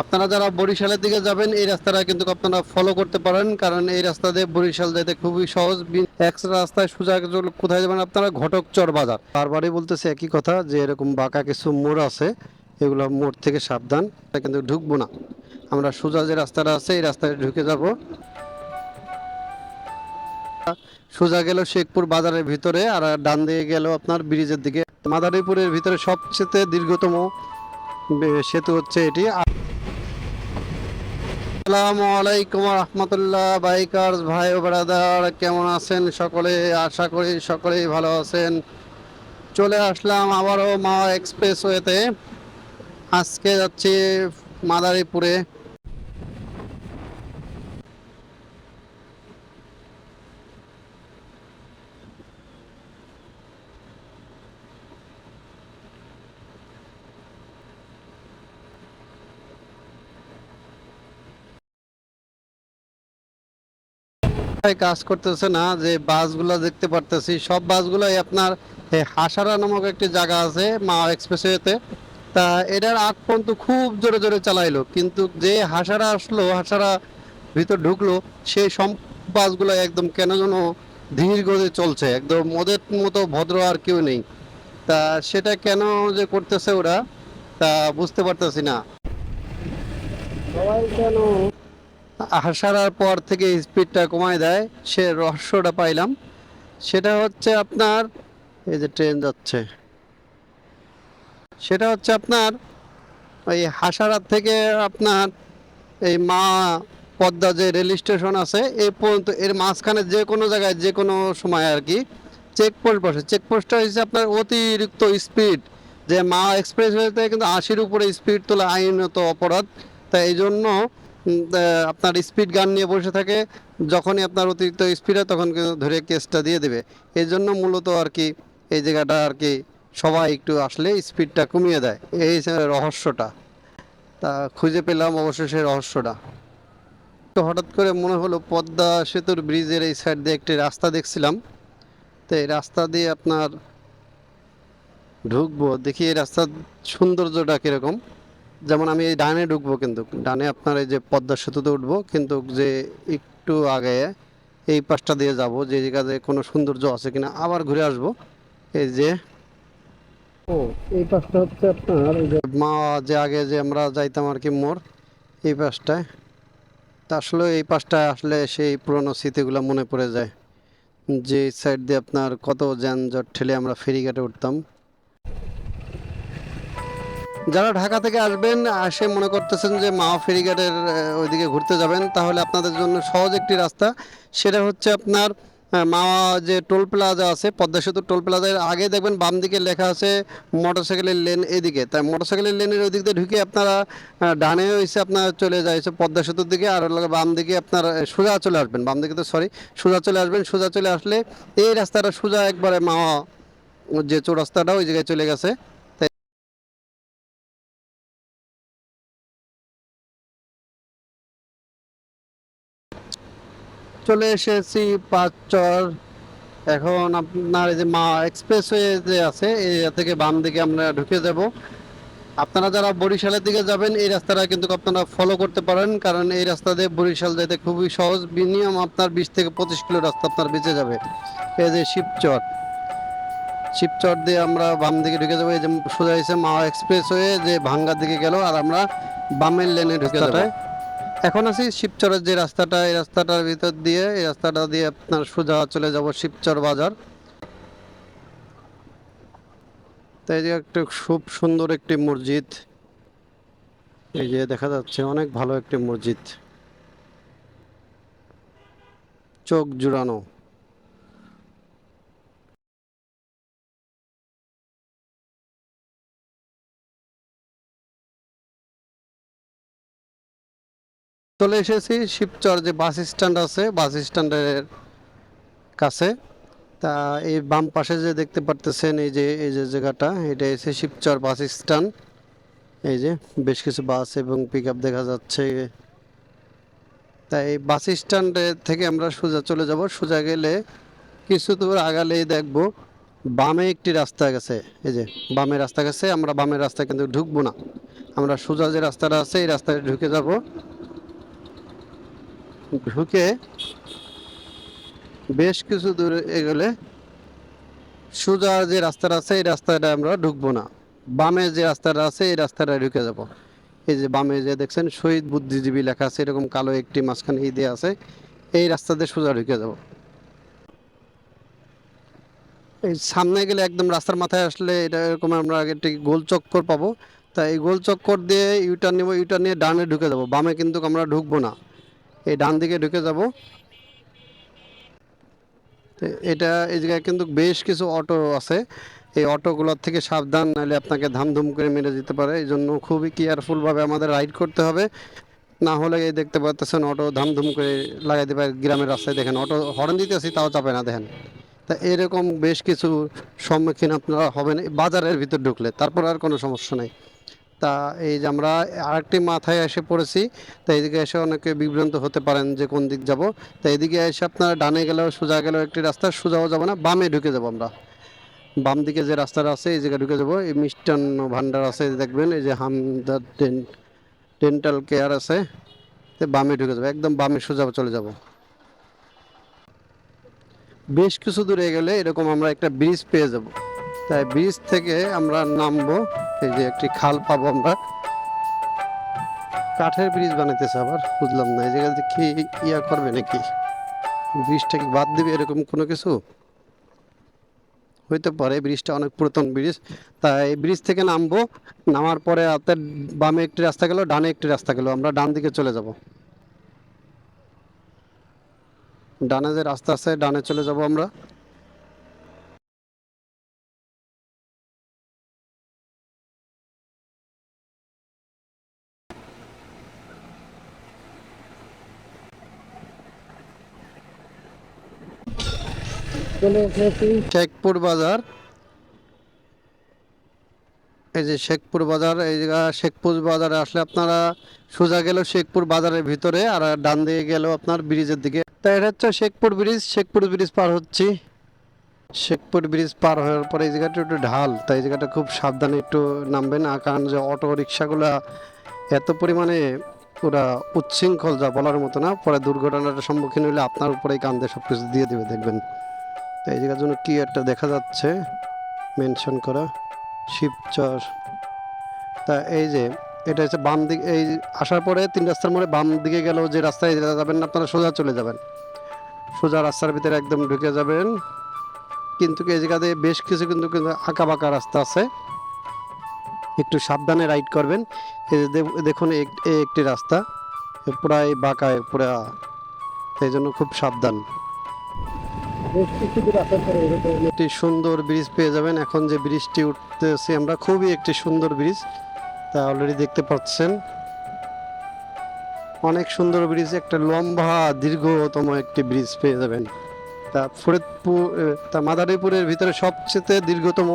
আপনারা যারা বরিশালের দিকে যাবেন, এই রাস্তাটা কিন্তু আপনারা ফলো করতে পারেন, কারণ এই রাস্তা দিয়ে বরিশাল যেতে খুবই সহজ। এক রাস্তায় সোজা কোথায় যাবেন আপনারা? ঘটকচর বাজার। বারবারই বলতেছে একই কথা, যে এরকম বাঁকা কিছু মোড় আছে, এগুলো মোড় থেকে সাবধান কিন্তু ঢুকবো না। আমরা সোজা যে রাস্তাটা আছে, এই রাস্তায় ঢুকে যাব। সোজা গেল শেখপুর বাজারের ভিতরে, আর ডান দিকে গেল আপনার ব্রিজের দিকে। মাদারীপুরের ভিতরে সবচেয়ে দীর্ঘতম সেতু হচ্ছে এটি। আসসালামু আলাইকুম রহমতুল্লাহ, বাইকার্স, ভাই ও ব্রাদার, কেমন আছেন সকলে? আশা করি সকলেই ভালো আছেন। চলে আসলাম আবারও মা এক্সপ্রেসওয়েতে। আজকে যাচ্ছি মাদারীপুরে। কাজ করতেছে না, যে বাসগুলো দেখতে পারতেছি, সব বাসগুলোই আপনার হাসারা নামক একটি জায়গা আছে মা এক্সপ্রেসওয়েতে তা। এটার আগ পর্যন্ত খুব জোরে জোরে চালাইলো, কিন্তু যে হাসারা আসলো, হাসারা ভিতর ঢুকলো, সেই সব বাসগুলো একদম কেন যেন ধীর গতি চলছে, একদম ওদের মতো ভদ্র আর কেউ নেই। তা সেটা কেন যে করতেছে ওরা, তা বুঝতে পারতেছি না। কেন আসার পর থেকে স্পিডটা কমায় দেয়। সে রহস্যটা পাইলাম। সেটা হচ্ছে আপনার, এই যে ট্রেন যাচ্ছে। সেটা হচ্ছে আপনার ওই হাসারার থেকে আপনার এই মা পদ্মা যে রেল স্টেশন আছে, এই পর্যন্ত এর মাঝখানে যে কোনো জায়গায়, যে কোনো সময় আর কি চেকপোস্ট বসে। চেকপোস্টটা হচ্ছে আপনার অতিরিক্ত স্পিড যে মা এক্সপ্রেস হয়েতে কিন্তু আশির উপরে স্পিড তোলা আইনত অপরাধ। তাই এই জন্য আপনার স্পিড গান নিয়ে বসে থাকে, যখনই আপনার অতিরিক্ত স্পিড হয়, তখন কিন্তু ধরে কেসটা দিয়ে দেবে। এই জন্য মূলত আর কি এই জায়গাটা আর কি সবাই একটু আসলে স্পিডটা কমিয়ে দেয়। এই রহস্যটা। তা খুঁজে পেলাম অবশেষে রহস্যটা। তো হঠাৎ করে মনে হলো পদ্মা সেতুর ব্রিজের এই সাইড দিয়ে একটি রাস্তা দেখছিলাম। তো এই রাস্তা দিয়ে আপনার ঢুকবো, দেখি এই রাস্তার সৌন্দর্যটা কীরকম। যেমন আমি এই ডানে ঢুকবো কিন্তু ডানে আপনার এই যে পদ্মা সেতুতে উঠবো কিন্তু যে একটু আগে এই পাশটা দিয়ে যাব যে জায়গাতে কোনো সৌন্দর্য আছে কিনা আবার ঘুরে আসব। এই যে ও এই পাশটা হচ্ছে আপনার মা যে আগে যে আমরা যাইতাম আর কি মোড় এই পাশটায়। তা আসলে এই পাশটায় আসলে সেই পুরনো স্মৃতিগুলো মনে পড়ে যায়। যে সাইড দিয়ে আপনার কত যানজট ঠেলে আমরা ফেরিঘাটে উঠতাম। যারা ঢাকা থেকে আসবেন আসে মনে করতেছেন যে মা ফেরিঘাটের ওইদিকে ঘুরতে যাবেন তাহলে আপনাদের জন্য সহজ একটি রাস্তা। সেটা হচ্ছে আপনার আহ, মা যে টোল প্লাজা আছে পদ্মা সেতু টোল প্লাজার আগে দেখবেন বাম দিকে লেখা আছে মোটরসাইকেলের লেন এদিকে। তাই মোটরসাইকেলের লেনের ওই দিক দিয়ে ঢুকে আপনারা ডানে হয়েছে আপনার চলে যায় পদ্মা সেতুর দিকে আর বাম দিকে আপনার সোজা চলে আসবেন। বাম দিকে তো সরি সোজা চলে আসবেন সোজা চলে আসলে এই রাস্তাটা সোজা একবারে মাওয়া যে চৌরাস্তাটা ওই জায়গায় চলে গেছে। চলে এসেছি পাঁচচর। এখন আপনার এই যে মা এক্সপ্রেসওয়ে যে আছে, এই থেকে বাম দিকে আমরা ঢুকে যাব। আপনারা যারা বরিশালের দিকে যাবেন, এই রাস্তাটা কিন্তু আপনারা ফলো করতে পারেন, কারণ এই রাস্তা দিয়ে বরিশাল যেতে খুবই সহজ। মিনিমাম আপনার বিশ থেকে পঁচিশ কিলো রাস্তা আপনার বেঁচে যাবে। এই যে শিবচর। শিবচর দিয়ে আমরা বাম দিকে ঢুকে যাব। এই যে সোজা এসে মা এক্সপ্রেস হয়ে যে ভাঙ্গার দিকে গেল, আর আমরা বামের লেনে ঢুকে যাব। এখন আছি শিবচরের যে রাস্তাটা, এই রাস্তাটার ভিতর দিয়ে, এই রাস্তাটা দিয়ে আপনার সোজা চলে যাব শিবচর বাজার। তাই যে একটা খুব সুন্দর একটি মসজিদ। এই যে দেখা যাচ্ছে অনেক ভালো একটি মসজিদ। চোখ জুড়ানো। চলে এসেছি শিবচর যে বাস স্ট্যান্ড আছে, বাস স্ট্যান্ডের কাছে। তা এই বাম পাশে যে দেখতে পারতেছেন, এই যে এই যে জায়গাটা, এটা এসে শিবচর বাস স্ট্যান্ড। এই যে বেশ কিছু বাস এবং পিক দেখা যাচ্ছে। তাই এই বাস স্ট্যান্ডে থেকে আমরা সোজা চলে যাব। সোজা গেলে কিছু দূর আগালেই দেখব, বামে একটি রাস্তা গেছে। এই যে বামে রাস্তা গেছে, আমরা বামের রাস্তা কিন্তু ঢুকবো না। আমরা সোজা যে রাস্তাটা আছে, এই রাস্তায় ঢুকে যাব। ঢুকে বেশ কিছু দূরে এগোলে সোজা যে রাস্তাটা আছে, এই রাস্তাটা আমরা ঢুকবো না। বামে যে রাস্তাটা আছে, এই রাস্তাটা ঢুকে যাব। এই যে বামে যে দেখছেন, শহীদ বুদ্ধিজীবী লেখা আছে, এরকম কালো একটি মাঝখানে দেওয়া আছে, এই রাস্তাতে সোজা ঢুকে যাব। এই সামনে গেলে একদম রাস্তার মাথায় আসলে এটা এরকম আমরা আগে একটি গোল চক্কর পাবো। তা এই গোল চক্কর দিয়ে ইউটার নেব ইউটার নিয়ে ডানে ঢুকে যাব। বামে কিন্তু আমরা ঢুকবো না। এই ডান দিকে ঢুকে যাব। এটা এই জায়গায় কিন্তু বেশ কিছু অটো আছে। এই অটোগুলোর থেকে সাবধান, নাহলে আপনাকে ধামধুম করে মেরে যেতে পারে। এই জন্য খুবই কেয়ারফুলভাবে আমাদের রাইড করতে হবে। না হলে এই দেখতে পাচ্ছেন অটো ধামধুম করে লাগাই দেবে গ্রামের রাস্তায়। দেখেন, অটো হর্ন দিতেছি, তাও চাপে না, দেখেন। তা এরকম বেশ কিছু সম্মুখীন আপনারা হবেন, বাজারের ভিতর ঢুকলে। তারপর আর কোনো সমস্যা নেই। তা এই যে আমরা আরেকটি মাথায় এসে পড়েছি, তা এদিকে এসে অনেকে বিভ্রান্ত হতে পারেন যে কোন দিক যাব। তা এদিকে এসে আপনারা ডানে গেলেও সোজা গেলেও একটি রাস্তা, সোজাও যাব না, বামে ঢুকে যাব আমরা। বাম দিকে যে রাস্তাটা আছে, এই জায়গায় ঢুকে যাব। এই মিষ্টান্ন ভান্ডার আছে দেখবেন, এই যে হামদার ডেন্টাল কেয়ার আছে বামে ঢুকে যাব, একদম বামে সোজা চলে যাব। বেশ কিছু দূরে গেলে এরকম আমরা একটা ব্রিজ পেয়ে যাব। তাই ব্রিজ থেকে আমরা নামবো। এই যে একটি খাল পাবো আমরা। কাঠের ব্রিজ বানাইতেছে আবার, বুঝলাম না। এই জায়গাতে কি ইয়া করবে নাকি? ব্রিজটা কি বাদ দিবে এরকম কোনো কিছু? হইতে পারে, ব্রিজটা অনেক পুরাতন ব্রিজ। তাই ব্রিজ থেকে নামবো। নামার পরে হাতের বামে একটি রাস্তা গেল, ডানে একটি রাস্তা গেল। আমরা ডান দিকে চলে যাব। ডানে যে রাস্তা আছে, ডানে চলে যাব আমরা। শেখপুর বাজার। এই যে শেখপুর বাজার, এই জায়গা শেখপুর বাজারে আসলে আপনারা সোজা গেল শেখপুর বাজারের ভিতরে আর ডান দিকে গেল আপনার ব্রিজের দিকে। তা এটা হচ্ছে শেখপুর ব্রিজ শেখপুর ব্রিজ পার হচ্ছি। শেখপুর ব্রিজ পার হওয়ার পরে এই জায়গাটা একটু ঢাল, তাই এই জায়গাটা খুব সাবধানে একটু নামবেন। আর কারণ যে অটো রিক্সাগুলা এত পরিমাণে পুরা উচ্ছৃঙ্খল যা বলার মতো না, পরে দুর্ঘটনার সম্মুখীন হলে আপনার উপরেই কান্দে সব কিছু দিয়ে দেবে, দেখবেন। এই জায়গার জন্য কি একটা দেখা যাচ্ছে মেনশন করা, শিবচর। তা এই যে, এটা হচ্ছে বাম দিক, এই আসার পরে তিন রাস্তার মোড়ে বাম দিকে গেলেও যে রাস্তায় যাবেন না, আপনারা সোজা চলে যাবেন। সোজা রাস্তার ভিতরে একদম ঢুকে যাবেন। কিন্তু এই জায়গাতে বেশ কিছু কিন্তু কিন্তু আঁকা বাঁকা রাস্তা আছে। একটু সাবধানে রাইড করবেন। এই যে দেখুন এক- এই একটি রাস্তা এ পুরাই বাঁকায় পুরা। সেই জন্য খুব সাবধান। একটি সুন্দর ব্রিজ পেয়ে যাবেন। এখন যে ব্রিজটি উঠতেছি, আমরা খুবই একটি সুন্দর ব্রিজ। তা অলরেডি দেখতে পাচ্ছেন। অনেক সুন্দর ব্রিজ, একটা লম্বা, দীর্ঘতম একটি ব্রিজ পেয়ে যাবেন। তা ফরিদপুর তা মাদারীপুরের ভিতরে সবচেয়ে দীর্ঘতম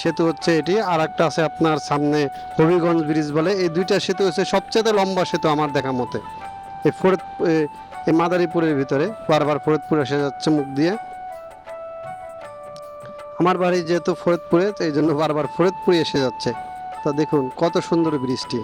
সেতু হচ্ছে এটি। আর একটা আছে আপনার সামনে হবিগঞ্জ ব্রিজ বলে। এই দুইটা সেতু হচ্ছে সবচেয়ে লম্বা সেতু আমার দেখা মতে। এই ফরিদ এই মাদারীপুরের ভিতরে বারবার ফরিদপুর এসে যাচ্ছে মুখ দিয়ে। আমার বাড়ি যেহেতু ফরিদপুরে এই জন্য বারবার ফরিদপুরে এসে যাচ্ছে। তা দেখুন, কত সুন্দর ব্রিজটি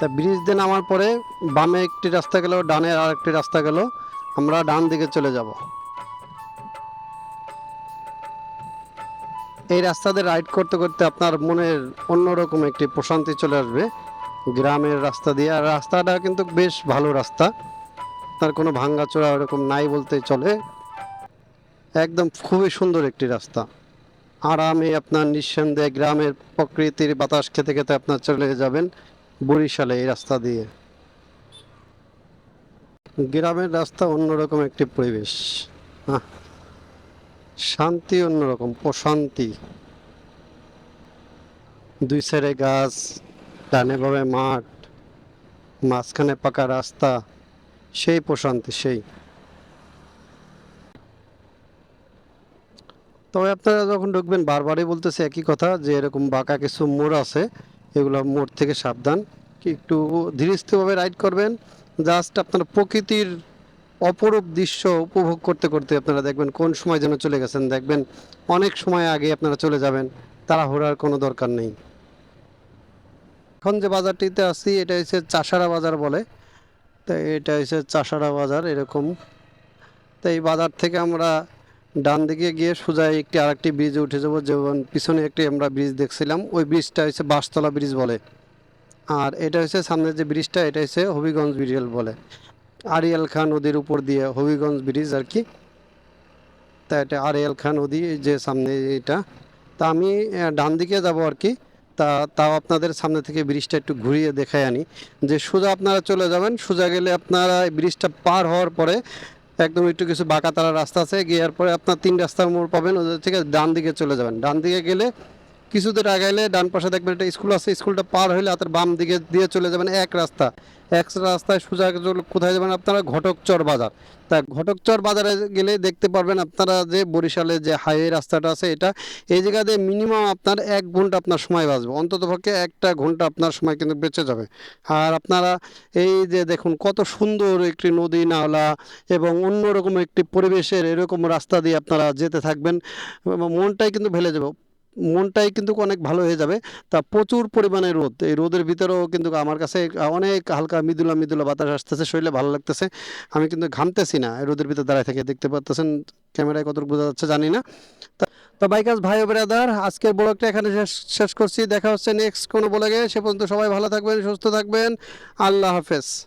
তা ব্রিজ দিয়ে নামার পরে বামে একটি রাস্তা গেল, ডানে আর একটি রাস্তা গেল। আমরা ডান দিকে চলে যাব। এই রাস্তাতে রাইড করতে করতে আপনার মনের অন্যরকম একটি প্রশান্তি চলে আসবে। গ্রামের রাস্তা দিয়ে। আর রাস্তাটা কিন্তু বেশ ভালো রাস্তা। তার কোনো ভাঙ্গাচোরা ওরকম নাই বলতে চলে। একদম খুবই সুন্দর একটি রাস্তা। আরামে আপনার নিঃসন্দেহে গ্রামের প্রকৃতির বাতাস খেতে খেতে আপনার চলে যাবেন। বরিশালে এই রাস্তা দিয়ে। গ্রামের রাস্তা অন্যরকম একটি পরিবেশ। শান্তি অন্যরকম, প্রশান্তি। দুই সাইডে গাছ, ডানে বামে মাঠ, মাঝখানে পাকা রাস্তা, সেই প্রশান্তি, সেই। তবে আপনারা যখন ঢুকবেন, বারবারই বলতেছে একই কথা যে এরকম বাঁকা কিছু মোড় আছে এগুলো মোড় থেকে সাবধান। একটু ধীরস্থিরভাবে রাইড করবেন। জাস্ট আপনার প্রকৃতির অপরূপ দৃশ্য উপভোগ করতে করতে আপনারা দেখবেন কোন সময় যেন চলে গেছেন। দেখবেন অনেক সময় আগে আপনারা চলে যাবেন। তাড়াহুড়ার কোনো দরকার নেই। এখন যে বাজারটিতে আছি, এটা হচ্ছে চাষারা বাজার বলে। তো এটা হচ্ছে চাষারা বাজার এরকম। তো এই বাজার থেকে আমরা ডান দিকে গিয়ে সোজা একটি আরেকটি ব্রিজে উঠে যাব, যেমন পিছনে একটি আমরা ব্রিজ দেখছিলাম। ওই ব্রিজটা হচ্ছে বাঁশতলা ব্রিজ বলে। আর এটা হচ্ছে সামনের যে ব্রিজটা এটা হচ্ছে হবিগঞ্জ ব্রিজ বলে। আরিয়াল খান নদীর উপর দিয়ে হবিগঞ্জ ব্রিজ আর কি। তা এটা আরিয়াল খান নদী যে সামনে এটা। তা আমি ডান দিকে যাব আর কি। তা, তাও আপনাদের সামনে থেকে ব্রিজটা একটু ঘুরিয়ে দেখাই আনি। যে সোজা আপনারা চলে যাবেন, সোজা গেলে আপনারা ব্রিজটা পার হওয়ার পরে একদম একটু কিছু বাঁকা তারা রাস্তা আছে, গিয়ে পরে আপনার তিন রাস্তার মোড় পাবেন ওদের থেকে ডান দিকে চলে যাবেন। ডান দিকে গেলে কিছু দূর আগাইলে ডান পাশে দেখবেন একটা স্কুল আছে, স্কুলটা পার হইলে হাতের বাম দিকে দিয়ে চলে যাবেন এক রাস্তা। এক রাস্তায় সোজা কোথায় যাবেন আপনারা? ঘটকচর বাজার। তা ঘটকচর বাজারে গেলে দেখতে পারবেন আপনারা যে বরিশালে যে হাইওয়ে রাস্তাটা আছে এটা, এই জায়গাতে মিনিমাম আপনার এক ঘণ্টা আপনার সময় বাঁচবে। অন্ততপক্ষে একটা ঘণ্টা আপনার সময় কিন্তু বেঁচে যাবে। আর আপনারা এই যে দেখুন, কত সুন্দর একটি নদী, নালা এবং অন্যরকম একটি পরিবেশের এরকম রাস্তা দিয়ে আপনারা যেতে থাকবেন। মনটাই কিন্তু ভেলে যাবে। মনটাই কিন্তু অনেক ভালো হয়ে যাবে। তা প্রচুর পরিমাণে রোদ। এই রোদের ভিতরেও কিন্তু আমার কাছে অনেক হালকা মৃদুলা মৃদুলা বাতাস আসতেছে, শরীরে ভালো লাগতেছে। আমি কিন্তু ঘামতেছি না রোদের ভিতরে দাঁড়ায় থেকে দেখতে পাচ্ছেন ক্যামেরায় কতটুকু বোঝা যাচ্ছে জানি না। তা- বাইকাস ভাই ও ব্রাদার আজকের ব্লগটা এখানে শেষ শেষ করছি। দেখা হচ্ছে নেক্সট কোনো ব্লগে। সে পর্যন্ত সবাই ভালো থাকবেন, সুস্থ থাকবেন। আল্লাহ হাফেজ।